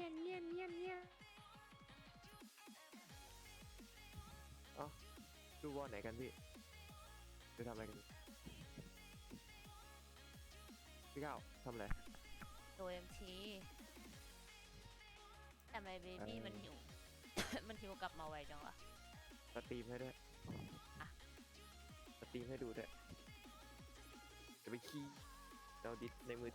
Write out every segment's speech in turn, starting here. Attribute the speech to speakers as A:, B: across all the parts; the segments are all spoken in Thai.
A: เนียนเนียนเนียนเนียน
B: ดูวอลไหนกันพี่จะทำอะไรกันพี่ก้าวทำอะไร
A: ตัวเอ็มทีแต่ไมเบบี้
B: เออ
A: มันหิว มันหิวกลับมาไวจังวะ
B: สตรีมให้ด้วย
A: อะ
B: สตรีมให้ดูด้วยจะไปขี้เราดิสในมือ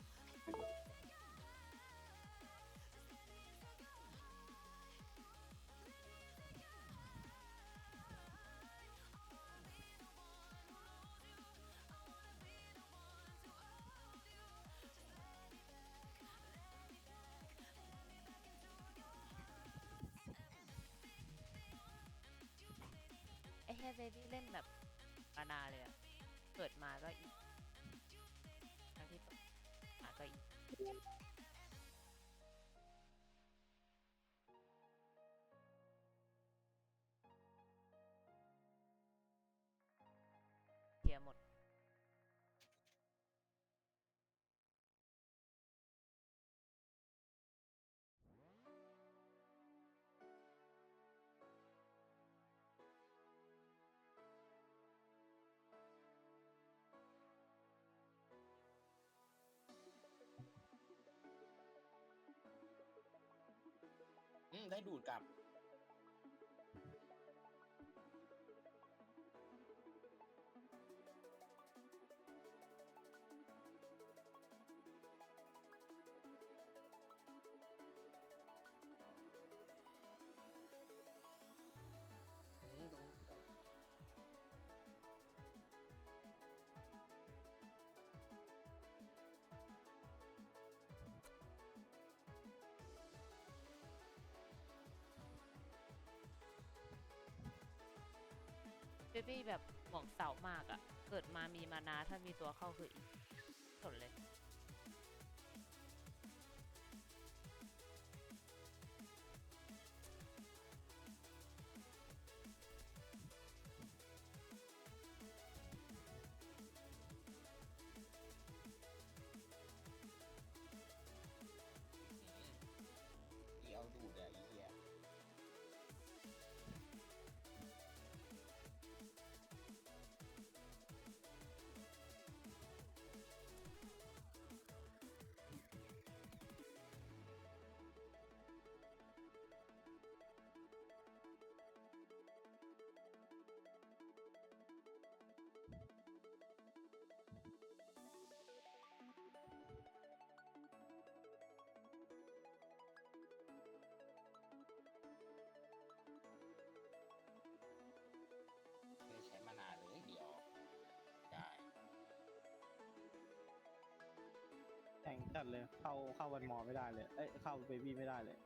A: ค่เบบี้เล่นแบบมานาเลยอะเกิดมาก็อีกทั้งที่เปิดมาก็อีก
C: ได้ดูดกับ
A: บบี้แบบหมองเสามากอะ เกิดมามีมานาถ้ามีตัวเข้าคืออีกสนเลย
C: ดเลย เข้า
D: เข้าวันมอไม่ได้เลย เอ้ยเข้าเบบี้ไม่ได้เลย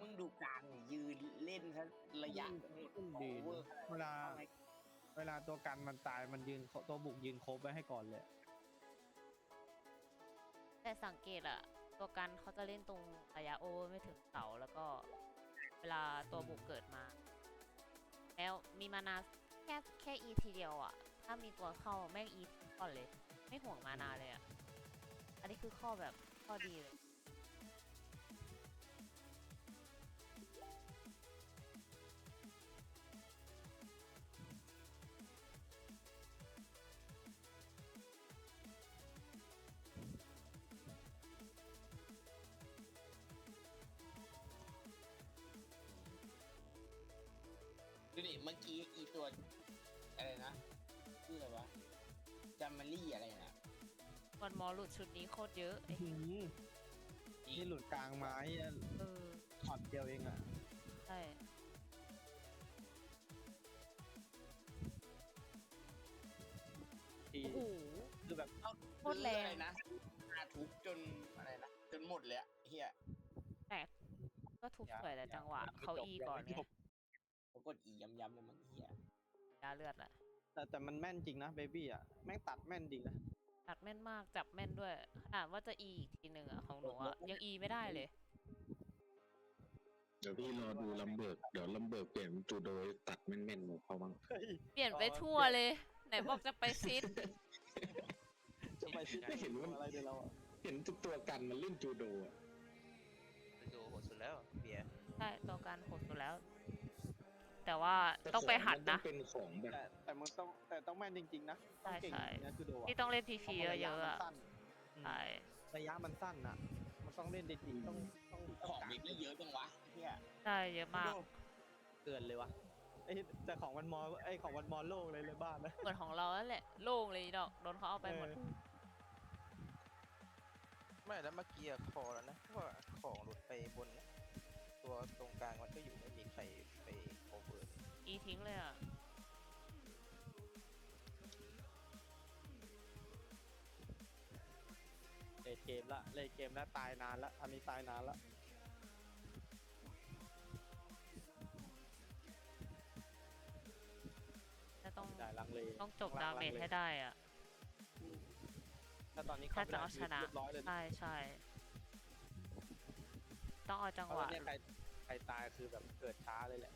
C: มึงดูกลางนี่ยืนเล่นซะระยะ
D: อืม
C: โอ
D: ดี
C: เวอร์
D: เวลา
C: ทำไม
D: เวลาตัวกันมันตายมันยืนตัวบุกยืนครบไว้ให้ก่อนเลย
A: แต่สังเกตอะตัวกันเขาจะเล่นตรงระยะโอเวอร์ไม่ถึงเสาแล้วก็เวลาตัวบุกเกิดมา แล้วมีมานาแค่แค่อีทีเดียวอะถ้ามีตัวเข้าแม่งอีก่อนเลย ไม่ห่วงมานาเลยอะอันนี้คือข้อแบบข้อดีเลย
C: เมื่อกี้อีตัวอะไรนะชื่ออะไรวะจามารี่อะไรนะ
A: วันมอหลุดชุดนี้โคตรเยอะไอ้
D: หืมนี่หลุดกลางไม้อะ
A: เออ
D: ช็อตเดียวเองอะ
A: ใช่
D: ที
A: โอ้โห
D: คือแบบ
C: เอา
A: โคตรแรง
C: อะไรนะอาทุบจนอะไรนะจนหมดเลยอะเฮีย
A: แต่ก็ทุบสวยแต่จังหวะเขาอีก่อนไง
C: เขา กดอีย้ำๆเลยมั้งเฮีย
A: ยาเลือดแหละ
D: แต่แต่มันแม่นจริงนะเบบี้อะแม่งตัดแม่นจริงนะ
A: ตัดแม่นมากจับแม่นด้วยขนาดว่าจะอีอีกทีหนึ่งอะของหนูอะยังอีไม่ได้เลย
E: เดี๋ยวพี่รอดูลำเบิกเดี๋ยวลำเบิกเปลี่ยนจุดโดยตัดแม่นๆของเขาบ้าง
A: เปลี่ยนไปทั่วเลย ไหนบอกจะไปซิด
D: จะไปที่
E: ไม่เห็นว่า
D: อะไรเดี๋ยวเราอะ
E: เห็นทุกตัวกันมันเล่นจูโดอะ
F: ดูโหดสุดแล้วเบียร์
A: ใช่ตัวการโหดสุดแล้ว แต่ว่า
E: แต่
A: ต้องไป
E: ข
A: หัด
E: มัต้อ
A: นะ
E: งเป็นของแบบ
D: แต่แต่มันต้องแต่ต้องแม่นจริงๆนะต้องเก่ง
A: ใช่
D: จริงนะคือโดอะ
A: ที่ต้องเล่นพีพี
D: พรา
A: เยอะๆ
D: มั
A: อะ
D: สั้น
A: ใช่
D: ระยะมันสั้นน่ะ มันต้องเล่นได้จริงต้องต้อง
C: ของ
D: กะ
C: เด็กได้เยอะจังวะไอ้เฮีย
A: ใช่เยอะมาก
D: เกินเลยวะไอ้ยแต่ของวันมอไอ้ยของวันมอโลกเลยเลยบ้านนะ
A: เหมือนของเราแล้วแหละโล่งเลยดอกโดนเขาเอาไปหมด
D: เออ
F: ไม่แล้วเมื่อกี้อะคอแล้วนะเพราะว่าของหลุดไปบนนะตัวตรงกลางมันก็อยู่ไม่มีใครไปโอเว อร์
A: อีทิ้งเลยอะ
D: เล่นเกมละเล่นเกมแล้วตายนานละอันนี้ตายนานละ
A: จะต้อง
D: ไม่ได้ลังเล
A: ต้องจบ
D: ลั
A: ดางเมจ
D: ลังเล
A: ให้ได้อะ
D: ถ้าตอนนี้
A: ถ้า
D: เข้
A: จะเอาชนะ
D: เรียบร้อยเลยนะ
A: ใช่ใช่ต้องเอาจัง
D: เพ
A: ห
D: ราะ
A: วะ
D: ว่าเนี่ยใคร ใครตายคือแบบเกิดช้าเลยแหละ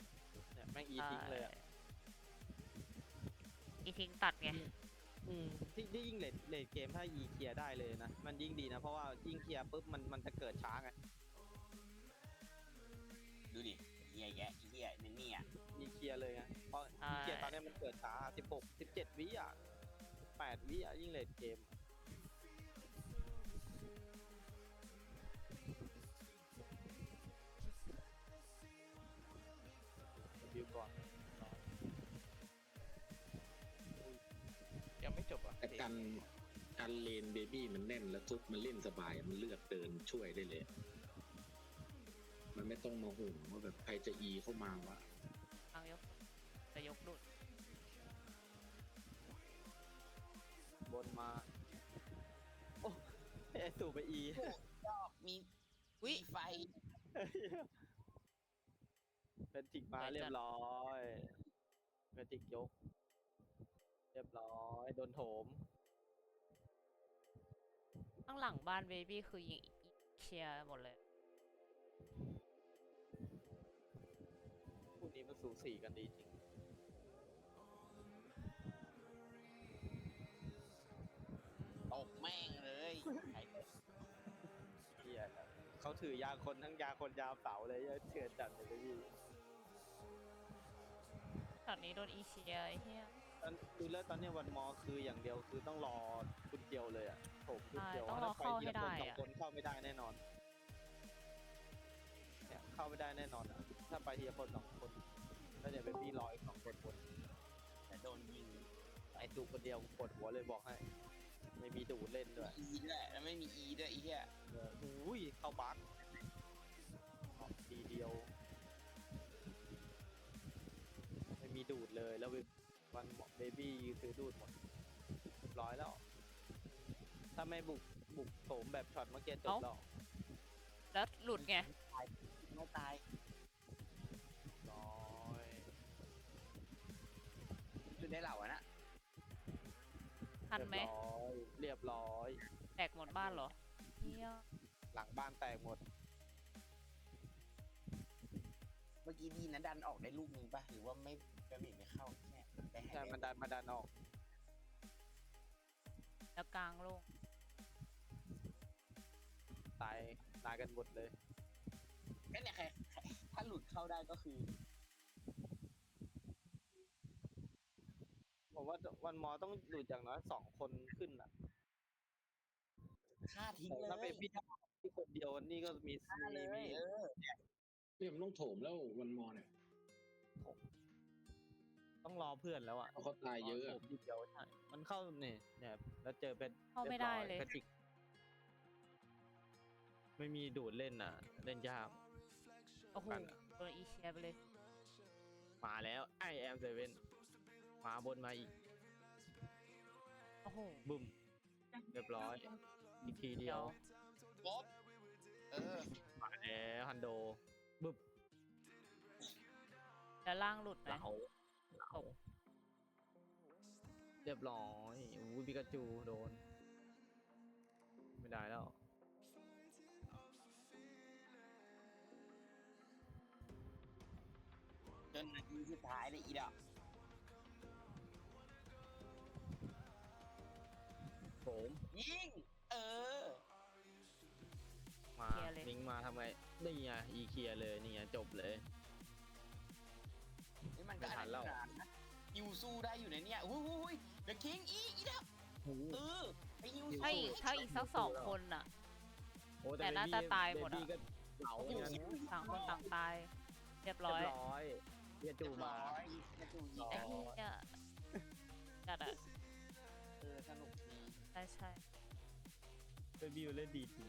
D: เนี่ยแม่งอีทิ้งเลยอะ
A: ใช่อีทิ้งตัดไง
D: อืมที่ที่ยิ่งเลดเลดเกมถ้าอีเคลียร์ได้เลยนะ มันยิ่งดีนะ เพราะว่ายิ่งเคลียร์ปุ๊บมันมันจะเกิดช้าไง
C: ดูดิเฮียแกะเฮียนี่เนี่ย
D: อีเคลียร์เลยไง เพราะ
A: ใช่
D: อีเคลียร์ตอนเนี้ยมันเกิดช้า16 17วิอะ8วิอะยิ่งเลดเก
F: ม จบอะ
E: แต่กันกันเลนเบบี้มันแน่นแล้วซุปมันเล่นสบายมันเลือกเดินช่วยได้เลย มันไม่ต้องมาห่วงว่าแบบใครจะอีเข้ามาวะ
A: ทางยกจะยกดุด
D: บนมา โอ้ไอตู่ไปอี
C: ชอบมีวิไฟ
D: เป็นจิกมาเรียบร้อยเป็นจิกยก เรียบร้อยโดนโถม
A: ข้างหลังบ้านเบบี้คือยิงเคลียร์หมดเลย
D: คู่นี้มันสูสีกันดีจริง
C: ตบแม่งเลยไอ้
D: เฮียเขาถือยาคนทั้งยาคนยาเสาเลยเหี้ยเถื่อนจัดเลยพี่
A: ตอนนี้โดนอีเคลียร์ไอ้เหี้ย
D: ตอนดูแล้วตอนเนี้ยวันมอคืออย่างเดียวคือต้องรอคุณเดียวเลยอะโถมคุณ
A: ใช่
D: เดียว
A: ต้องรอ
D: ถ้าไป
A: เข้า
D: ที
A: ให้
D: ละคน
A: ได้
D: สอง
A: อะ
D: คนเข้าไม่ได้แน่นอนเนี่ยเข้าไม่ได้แน่นอนอะถ้าไปทีละคนสองคนแล้วเดี๋ยวเป็นพี่รออีกสองคนคน
C: แต่โดนยิง
D: ไอ้ดูคนเดียวปวดหัวเลยบอกให้ ไม่มีดูดเล่นด้วย
C: อีด้วยแล้วไม่มีอีด้วยไอ้เฮีย
D: เอออุ้ยเข้าบัคออกทีเดียว ไม่มีดูดเลยแล้ววั นเบบี้คือดูดหมดเรียบร้อยแล้ว ถ้าไม่บุกบุกโถมแบบช็อตเมื่อกี้จบแล้ว
A: แล้วหลุดไง
C: ไม่ตาย
D: ร้อย
C: ดูได้เหล่าอะนะ
A: ทันไหม
D: เรียบร้อยเรียบร้อย
A: แตกหมดบ้านเหรอเหี้ย
D: หลังบ้านแตกหมด
C: เมื่อกี้ดีนะดันออกได้ลูกหนึงป่ะหรือว่าไม่กระบี่ไม่เข้าแค่ได้ให้
D: ใช่มันดันมาดันออก
A: แล้วกลางโล่ง
D: ตายตายกันหมดเลย
C: ก็เนี่ยใครใครถ้าหลุดเข้าได้ก็คือ
D: ผมว่าวันมอต้องหลุดอย่างน้อยสองคนขึ้นอะ
C: ฆ่าทิ้ง
D: แต่
C: เลย
D: ถ้าเป็นพี่ท่าที่คนเดียวนี่ก็มี
C: ฆ่า
D: มี
C: เลย
D: มี
C: เออ
E: เนี่ยมันต้องโถมแล้ววันมอเนี่ย
D: ต้องรอเพื่อนแล้วอะ
E: เพราะเขาตายเยอะอะ
D: ผมทีเดียวใช่มันเข้าเนี่ยเนี่ยแล้วเจอเป็น
A: เข้าไม่ได้เลย
D: รีบร้อกระติกไม่มีดูดเล่นอะ เล่นยาก
A: โอ้โห
D: กันอะ
A: โดนอีเคลียร์ไปเลย
D: มาแล้วไอแอมเซเว่นมาบนมาอีก
A: โอ้โห
D: บึ้มเรียบร้อย อีกทีเดียว
C: ป๊บเออ
D: มาแล้วฮันโดบึ้ม
A: แล้วล่างหลุดไหม
D: เหลา เหลาเรียบร้อยอู้ปิกาจูโดน ไม่ได้แล้ว
C: จนนาทีสุดท้ายเลยอีดอก
D: โผม
C: ยิง เออ
D: มา
A: เคลียร์เลย
D: มิงมาทำไมนี่ไงอีเคลียร์เลยนี่ไงจบเลย
C: นี่มันก็
D: ไม่
C: อะ
D: ทั
C: ไร
D: นแล้ว
C: กันนะยู สู้ได้อยู่ในเนี่ยหุ้ยหุ้ยเดอะคิงอีอีดับ
D: โอ้โห
C: เออไปยู
A: ถ้า
C: สู้
A: อีกถ้าอีกสักสองคนอะ
D: โอ้
A: แต่น่าจะตายหมดอะ
D: เบบี้ก็เหลาเหมือนกัน
A: ต่างคนต่างตาย เรียบ
D: เรี
A: ร้อย
D: ยบร้อยเรีย
C: เรี
D: จู
C: ยบ
D: มา
C: ร้อยจะจูยิง
A: ไอ้เหี้ยจัดอะ
C: เออสนุกดี
A: ใช่ใช่
D: เบบี้มันเล่นดีจริง